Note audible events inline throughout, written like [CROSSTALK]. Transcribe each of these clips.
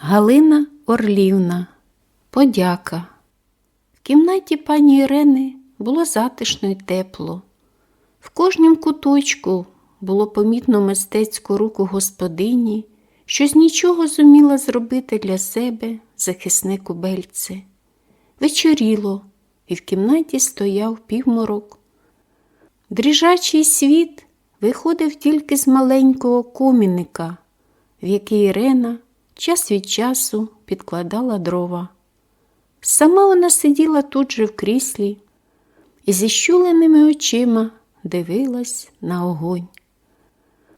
Галина Орлівна. Подяка. В кімнаті пані Ірени було затишно й тепло. В кожнім куточку було помітно мистецьку руку господині, що з нічого зуміла зробити для себе захисне кубельце. Вечоріло, і в кімнаті стояв півморок. Дріжачий світ виходив тільки з маленького комінника, в який Ірена час від часу підкладала дрова. Сама вона сиділа тут же в кріслі і зі щуленими очима дивилась на огонь.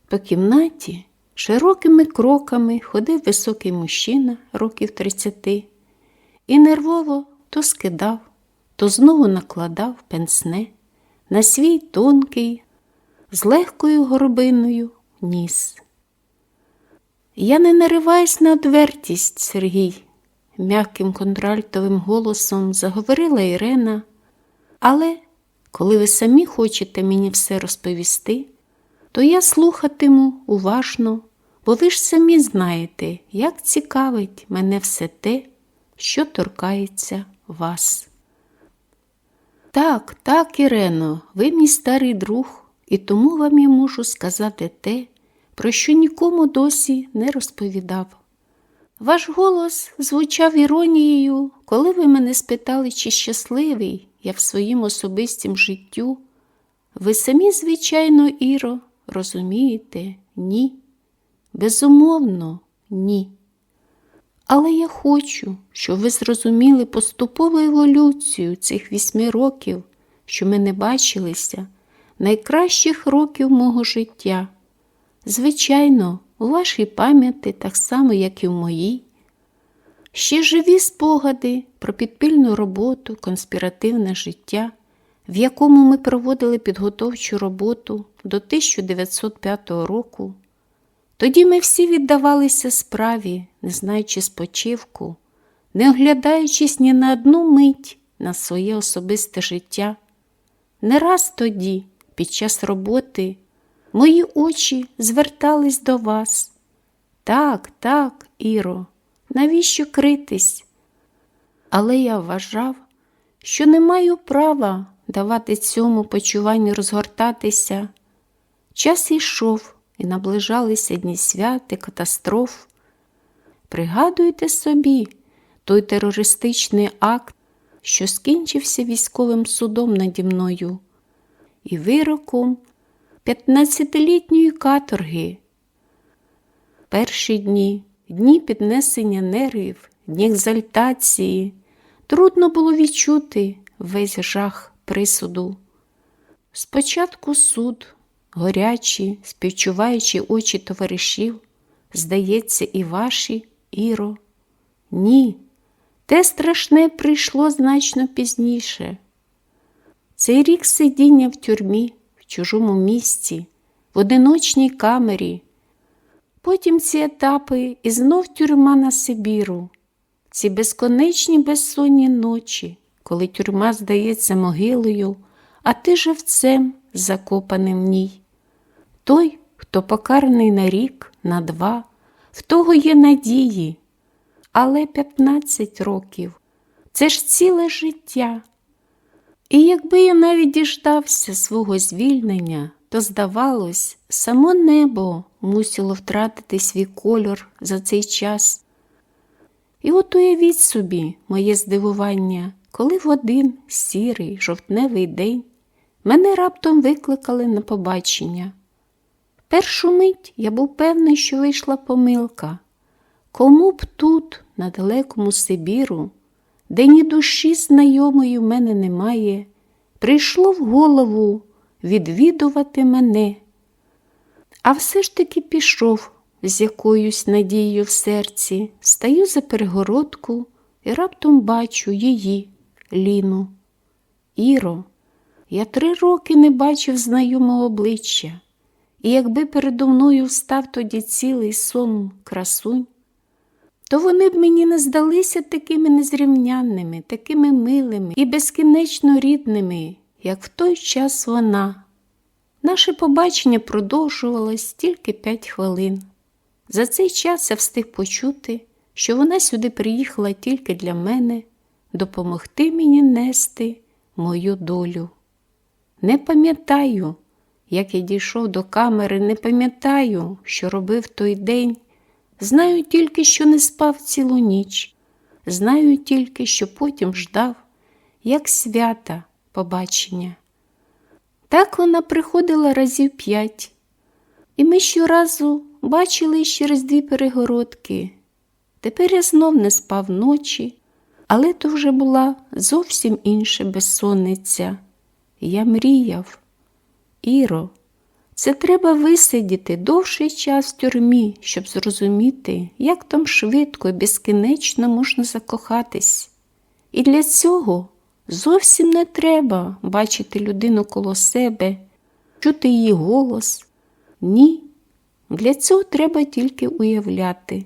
По кімнаті широкими кроками ходив високий мужчина років тридцяти і нервово то скидав, то знову накладав пенсне на свій тонкий, з легкою горбиною ніс. Я не нариваюсь на одвертість, Сергій, м'яким контральтовим голосом заговорила Ірена, але коли ви самі хочете мені все розповісти, то я слухатиму уважно, бо ви ж самі знаєте, як цікавить мене все те, що торкається вас. Так, так, Ірено, ви мій старий друг, і тому вам я можу сказати те, про що нікому досі не розповідав. Ваш голос звучав іронією, коли ви мене спитали, чи щасливий я в своїм особистім життю. Ви самі, звичайно, Іро, розумієте, ні. Безумовно, ні. Але я хочу, щоб ви зрозуміли поступову еволюцію цих вісьми років, що ми не бачилися, найкращих років мого життя. Звичайно, у вашій пам'яті, так само, як і в моїй, ще живі спогади про підпільну роботу, конспіративне життя, в якому ми проводили підготовчу роботу до 1905 року. Тоді ми всі віддавалися справі, не знаючи спочивку, не оглядаючись ні на одну мить на своє особисте життя. Не раз тоді, під час роботи, мої очі звертались до вас. Так, так, Іро, навіщо критись? Але я вважав, що не маю права давати цьому почуванню розгортатися. Час йшов і наближалися дні свят і катастроф. Пригадуйте собі той терористичний акт, що скінчився військовим судом наді мною і вироком 15-літньої каторги. Перші дні, дні піднесення нервів, дні екзальтації, трудно було відчути весь жах присуду. Спочатку суд, горячі, співчуваючи очі товаришів, здається, і ваші, Іро. Ні, те страшне прийшло значно пізніше. Цей рік сидіння в тюрмі, чужому місці, в одиночній камері. Потім ці етапи і знов тюрма на Сибіру, ці безконечні безсонні ночі, коли тюрма здається могилою, а ти живцем закопаним в ній. Той, хто покараний на рік, на два, в того є надії. Але 15 років це ж ціле життя. І якби я навіть діждався свого звільнення, то, здавалось, само небо мусило втратити свій кольор за цей час. І от уявіть собі моє здивування, коли в один сірий жовтневий день мене раптом викликали на побачення. Першу мить я був певний, що вийшла помилка. Кому б тут, на далекому Сибіру, де ні душі знайомої в мене немає, прийшло в голову відвідувати мене. А все ж таки пішов з якоюсь надією в серці, стаю за перегородку і раптом бачу її, Ліну. Іро, я три роки не бачив знайомого обличчя, і якби передо мною встав тоді цілий сон красунь, то вони б мені не здалися такими незрівнянними, такими милими і безкінечно рідними, як в той час вона. Наше побачення продовжувалось тільки п'ять хвилин. За цей час я встиг почути, що вона сюди приїхала тільки для мене допомогти мені нести мою долю. Не пам'ятаю, як я дійшов до камери, не пам'ятаю, що робив той день. Знаю тільки, що не спав цілу ніч. Знаю тільки, що потім ждав, як свята побачення. Так вона приходила разів п'ять, і ми щоразу бачили через дві перегородки. Тепер я знов не спав ночі, але то вже була зовсім інша безсонниця. Я мріяв. Іро, це треба висидіти довший час в тюрмі, щоб зрозуміти, як там швидко і безкінечно можна закохатись. І для цього зовсім не треба бачити людину коло себе, чути її голос. Ні, для цього треба тільки уявляти.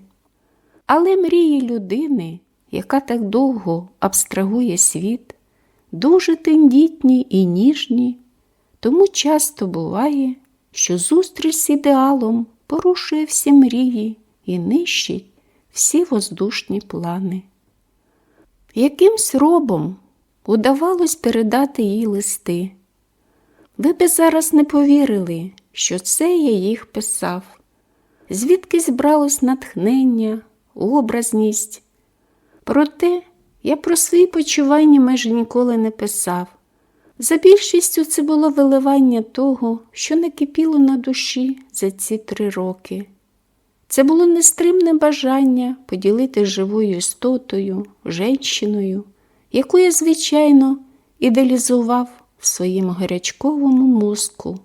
Але мрії людини, яка так довго абстрагує світ, дуже тендітні і ніжні, тому часто буває, що зустріч з ідеалом порушує всі мрії і нищить всі воздушні плани. Якимсь робом удавалось передати їй листи. Ви би зараз не повірили, що це я їх писав, звідки збралось натхнення, образність. Проте я про свої почування майже ніколи не писав. За більшістю це було виливання того, що не кипіло на душі за ці три роки. Це було нестримне бажання поділити живою істотою, женщиною, яку я, звичайно, ідеалізував в своєму гарячковому мозку.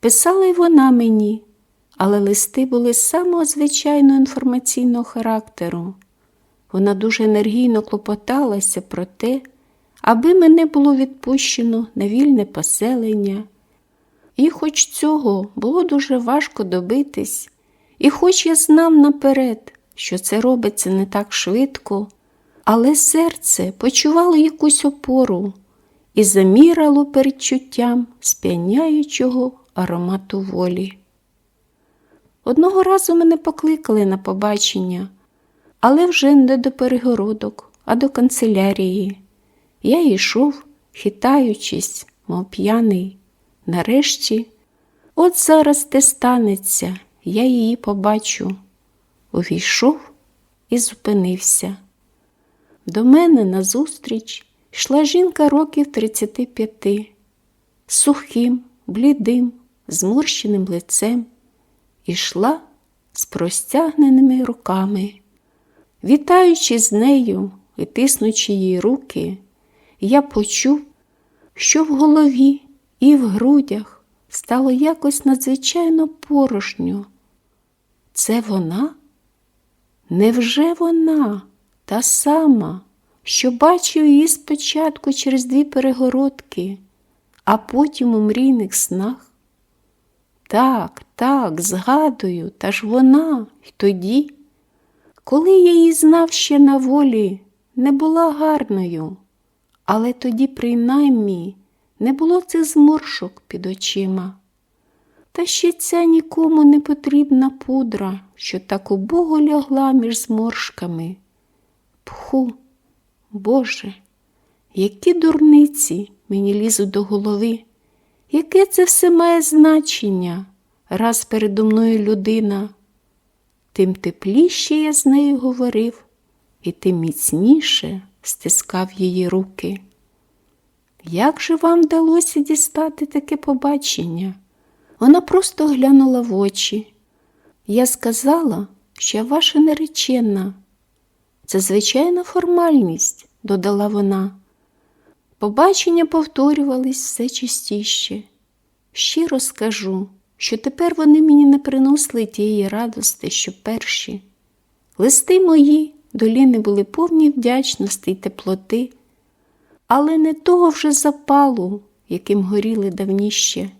Писала й вона мені, але листи були самого звичайного інформаційного характеру. Вона дуже енергійно клопоталася про те, аби мене було відпущено на вільне поселення. І хоч цього було дуже важко добитись, і хоч я знав наперед, що це робиться не так швидко, але серце почувало якусь опору і замірало передчуттям сп'яняючого аромату волі. Одного разу мене покликали на побачення, але вже не до перегородок, а до канцелярії. Я йшов, хитаючись, мов п'яний. Нарешті, от зараз те станеться, я її побачу. Увійшов і зупинився. До мене назустріч йшла жінка років 35, сухим, блідим, зморщеним лицем, ішла з простягненими руками. Вітаючи з нею і тиснучи її руки, я почув, що в голові і в грудях стало якось надзвичайно порожньо. Це вона? Невже вона та сама, що бачив її спочатку через дві перегородки, а потім у мрійних снах? Так, так, згадую, та ж вона й тоді, коли я її знав ще на волі, не була гарною, але тоді, принаймні, не було цих зморшок під очима. Та ще ця нікому не потрібна пудра, що так убого лягла між зморшками. Пху, Боже, які дурниці мені лізуть до голови, яке це все має значення, раз передо мною людина. Тим тепліше я з нею говорив, і тим міцніше стискав її руки. Як же вам вдалося дістати таке побачення? Вона просто глянула в очі. Я сказала, що я ваша наречена. Це звичайна формальність, додала вона. Побачення повторювались все частіше. Щиро скажу, що тепер вони мені не приносили тієї радости, що перші. Листи мої до Ліни були повні вдячності й теплоти, але не того вже запалу, яким горіли давніще.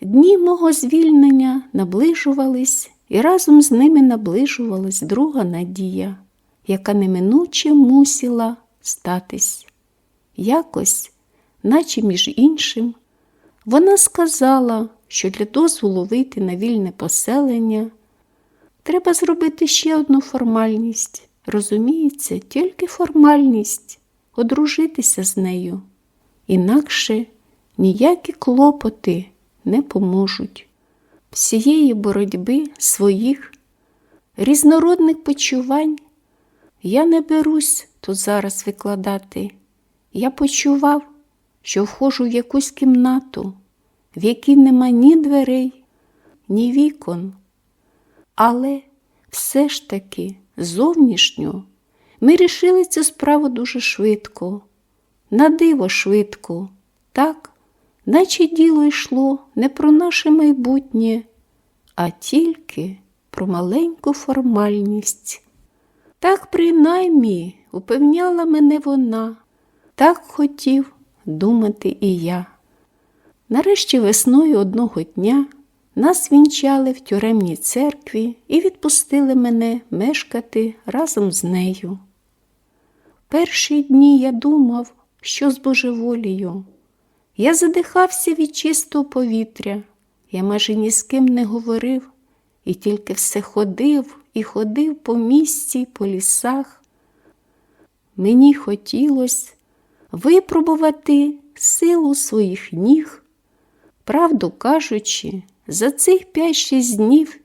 Дні мого звільнення наближувались, і разом з ними наближувалась друга надія, яка неминуче мусила статись. Якось, наче між іншим, вона сказала, що для дозволу вийти на вільне поселення Треба зробити ще одну формальність. Розуміється, тільки формальність одружитися з нею. Інакше ніякі клопоти не поможуть. Всієї боротьби своїх різнородних почувань я не берусь тут зараз викладати. Я почував, що входжу в якусь кімнату, в якій нема ні дверей, ні вікон. Але все ж таки зовнішньо ми рішили цю справу дуже швидко, на диво швидко, так, наче діло йшло не про наше майбутнє, а тільки про маленьку формальність. Так, принаймні, упевняла мене вона, так хотів думати і я. Нарешті весною одного дня нас вінчали в тюремній церкві і відпустили мене мешкати разом з нею. Перші дні я думав, що з божеволію. Я задихався від чистого повітря, я майже ні з ким не говорив і тільки все ходив і ходив по місті, по лісах. Мені хотілося випробувати силу своїх ніг. Правду кажучи, за цих 5-6 днів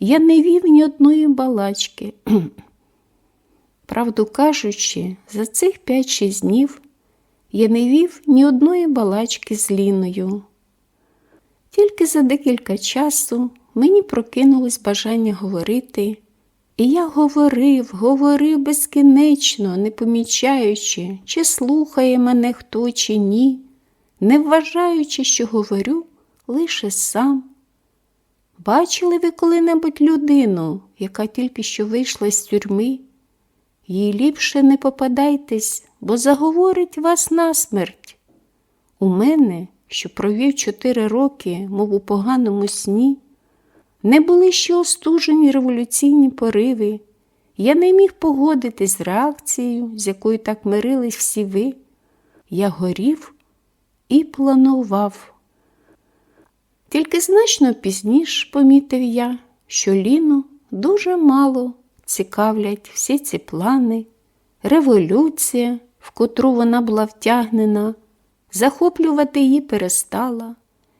я не вів ні одної балачки. [CLEARS THROAT] Правду кажучи, за цих 5-6 днів я не вів ні одної балачки з Ліною. Тільки за декілька часу мені прокинулось бажання говорити, і я говорив, говорив безкінечно, не помічаючи, чи слухає мене хто, чи ні, не вважаючи, що говорю лише сам. Бачили ви коли-небудь людину, яка тільки що вийшла з тюрми? Їй ліпше не попадайтесь, бо заговорить вас насмерть. У мене, що провів чотири роки, мов у поганому сні, не були ще остужені революційні пориви. Я не міг погодитись з реакцією, з якою так мирились всі ви. Я горів і планував. Тільки значно пізніше помітив я, що Ліну дуже мало цікавлять всі ці плани, революція, в котру вона була втягнена, захоплювати її перестала,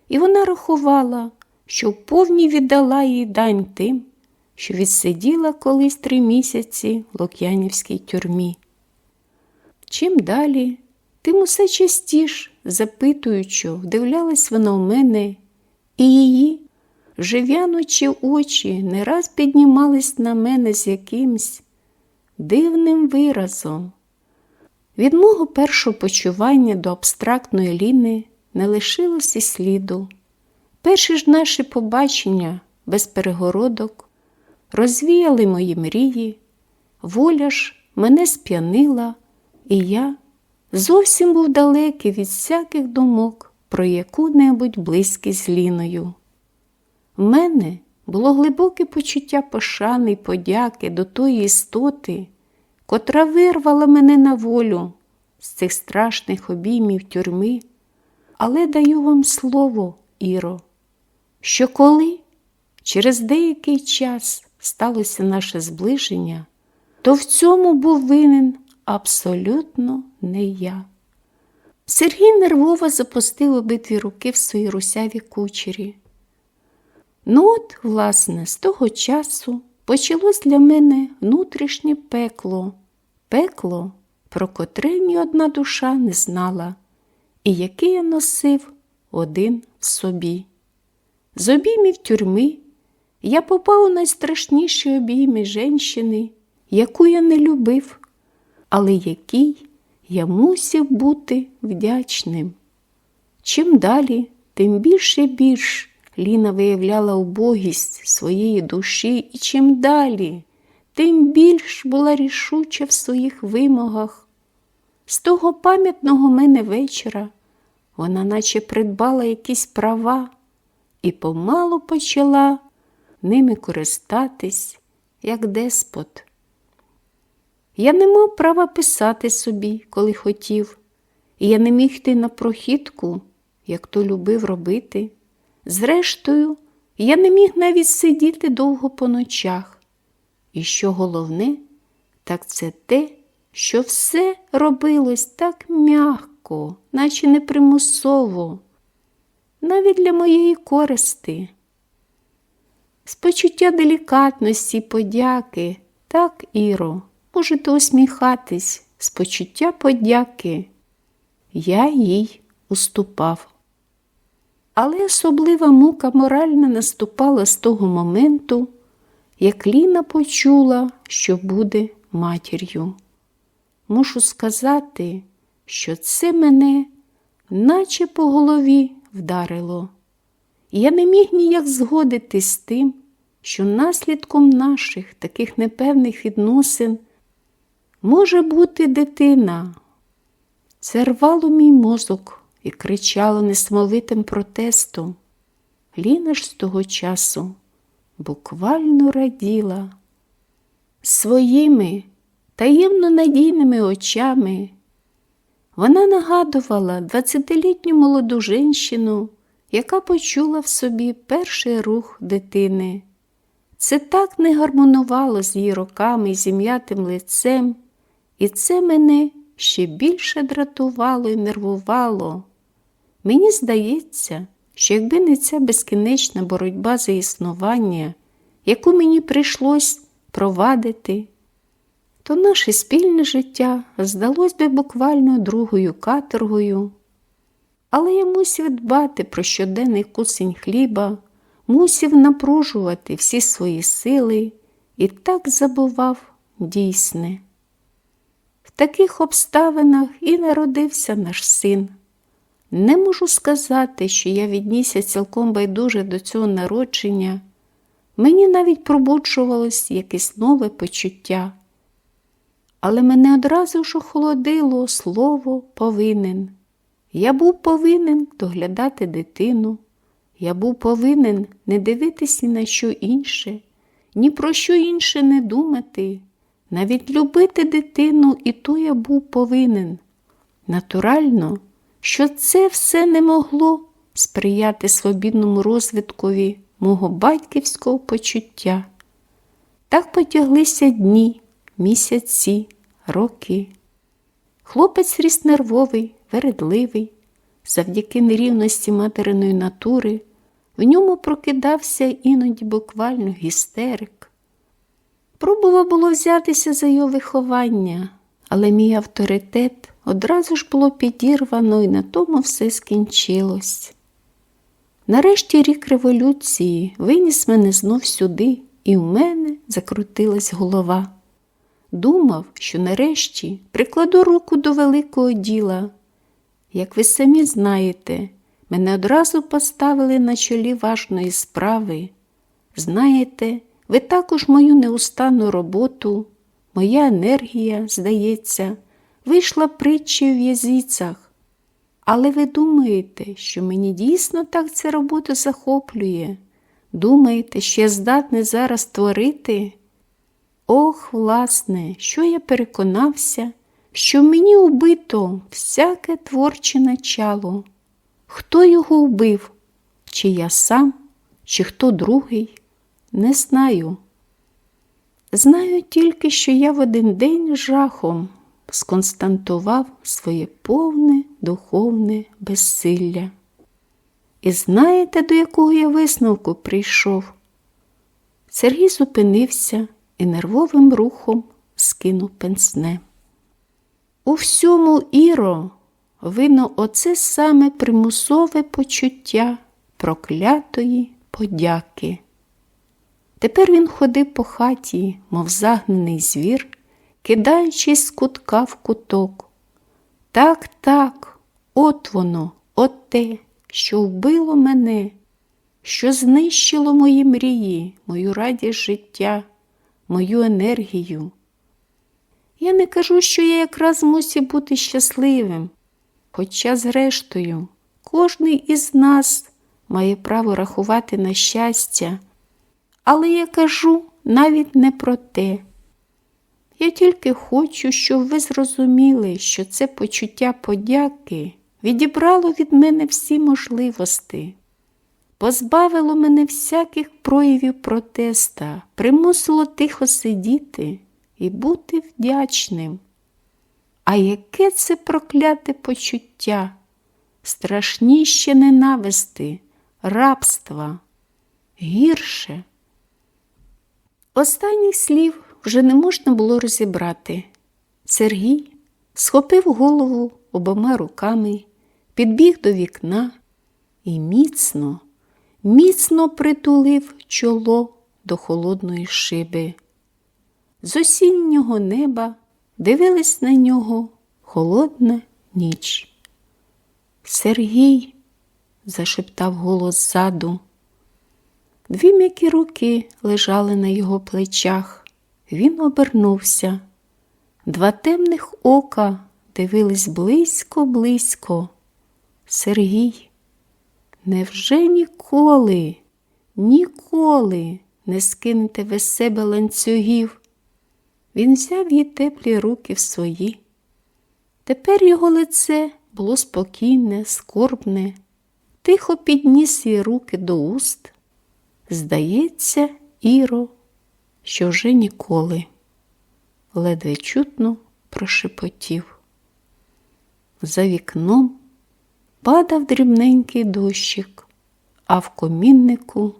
і вона рахувала, що вповні віддала їй дань тим, що відсиділа колись три місяці в Лук'янівській тюрмі. Чим далі, тим усе частіш, запитуючи, вдивлялась вона в мене, і її, вже в'янучі очі, не раз піднімались на мене з якимсь дивним виразом. Від мого першого почування до абстрактної ліни не лишилося сліду. Перші ж наші побачення без перегородок розвіяли мої мрії, воля ж мене сп'янила, і я зовсім був далекий від всяких думок про яку-небудь близькість з Ліною. В мене було глибоке почуття пошани й подяки до тої істоти, котра вирвала мене на волю з цих страшних обіймів тюрми, але даю вам слово, Іро, що коли через деякий час сталося наше зближення, то в цьому був винен абсолютно не я. Сергій нервово запустив обидві руки в свої русяві кучері. Ну от, власне, з того часу почалось для мене внутрішнє пекло, пекло, про котре ні одна душа не знала, і яке я носив один в собі. З обіймів тюрми я попав у найстрашніші обійми женщини, яку я не любив, але якій я мусив бути вдячним. Чим далі, тим більше і більш Ліна виявляла убогість своєї душі, і чим далі, тим більш була рішуча в своїх вимогах. З того пам'ятного мене вечора вона наче придбала якісь права і помалу почала ними користатись, як деспот. Я не мав права писати собі, коли хотів, і я не міг йти на прохідку, як то любив робити. Зрештою, я не міг навіть сидіти довго по ночах, І що головне, так це те, що все робилось так м'яко, наче непримусово, навіть для моєї користи. З почуття делікатності, подяки, так, Іро, можете усміхатись, з почуття подяки. Я їй уступав. Але особлива мука моральна наступала з того моменту, як Ліна почула, що буде матір'ю. Мушу сказати, що це мене наче по голові вдарило. Я не міг ніяк згодитись з тим, що наслідком наших таких непевних відносин може бути дитина. Це рвало мій мозок і кричало несмовитим протестом. Ліна ж з того часу буквально раділа. Своїми таємно надійними очами вона нагадувала двадцятилітню молоду жінщину, яка почула в собі перший рух дитини. Це так не гармонувало з її роками і зім'ятим лицем, і це мене ще більше дратувало і нервувало. Мені здається, що якби не ця безкінечна боротьба за існування, яку мені прийшлось провадити, то наше спільне життя здалось би буквально другою каторгою. Але я мусив дбати про щоденний кусень хліба, мусив напружувати всі свої сили і так забував дійсне. Таких обставинах і народився наш син. Не можу сказати, що я віднісся цілком байдуже до цього народження. Мені навіть пробуджувалось якесь нове почуття. Але мене одразу ж охолодило слово повинен. Я був повинен доглядати дитину, я був повинен не дивитися ні на що інше, ні про що інше не думати, навіть любити дитину, і то я був повинен. Натурально, що це все не могло сприяти свобідному розвиткові мого батьківського почуття. Так потяглися дні, місяці, роки. Хлопець ріс нервовий, вередливий, завдяки нерівності материної натури, в ньому прокидався іноді буквально гістерик. Пробував було взятися за його виховання, але мій авторитет одразу ж було підірвано і на тому все скінчилось. Нарешті рік революції виніс мене знов сюди, і в мене закрутилась голова. Думав, що нарешті прикладу руку до великого діла. Як ви самі знаєте, мене одразу поставили на чолі важної справи. Знаєте, ви також мою неустанну роботу, моя енергія, здається, вийшла притчею в язицях. Але ви думаєте, що мені дійсно так ця робота захоплює? Думаєте, що я здатний зараз творити? Ох, власне, що я переконався, що мені убито всяке творче начало. Хто його вбив? Чи я сам, чи хто другий? Не знаю. Знаю тільки, що я в один день жахом сконстантував своє повне духовне безсилля. І знаєте, до якого я висновку прийшов? Сергій зупинився і нервовим рухом скинув пенсне. У всьому Іро видно оце саме примусове почуття проклятої подяки. Тепер він ходив по хаті, мов загнаний звір, кидаючись з кутка в куток. Так, так, от воно, от те, що вбило мене, що знищило мої мрії, мою радість життя, мою енергію. Я не кажу, що я якраз мусив бути щасливим, хоча, зрештою, кожний із нас має право рахувати на щастя, але я кажу навіть не про те. Я тільки хочу, щоб ви зрозуміли, що це почуття подяки відібрало від мене всі можливості. позбавило мене всяких проявів протеста, примусило тихо сидіти і бути вдячним. А яке це прокляте почуття, страшніще ненависти, рабства, гірше. Останніх слів вже не можна було розібрати. Сергій схопив голову обома руками, підбіг до вікна і міцно, міцно притулив чоло до холодної шиби. З осіннього неба дивилась на нього холодна ніч. Сергій, зашептав голос ззаду. Дві м'які руки лежали на його плечах. Він обернувся. Два темних ока дивились близько-близько. Сергій, невже ніколи, ніколи не скинете ви себе ланцюгів? Він взяв її теплі руки в свої. Тепер його лице було спокійне, скорбне, тихо підніс її руки до уст. Здається, Іро, що вже ніколи, ледве чутно прошепотів. За вікном падав дрібненький дощик, а в коміннику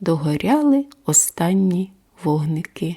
догоряли останні вогники.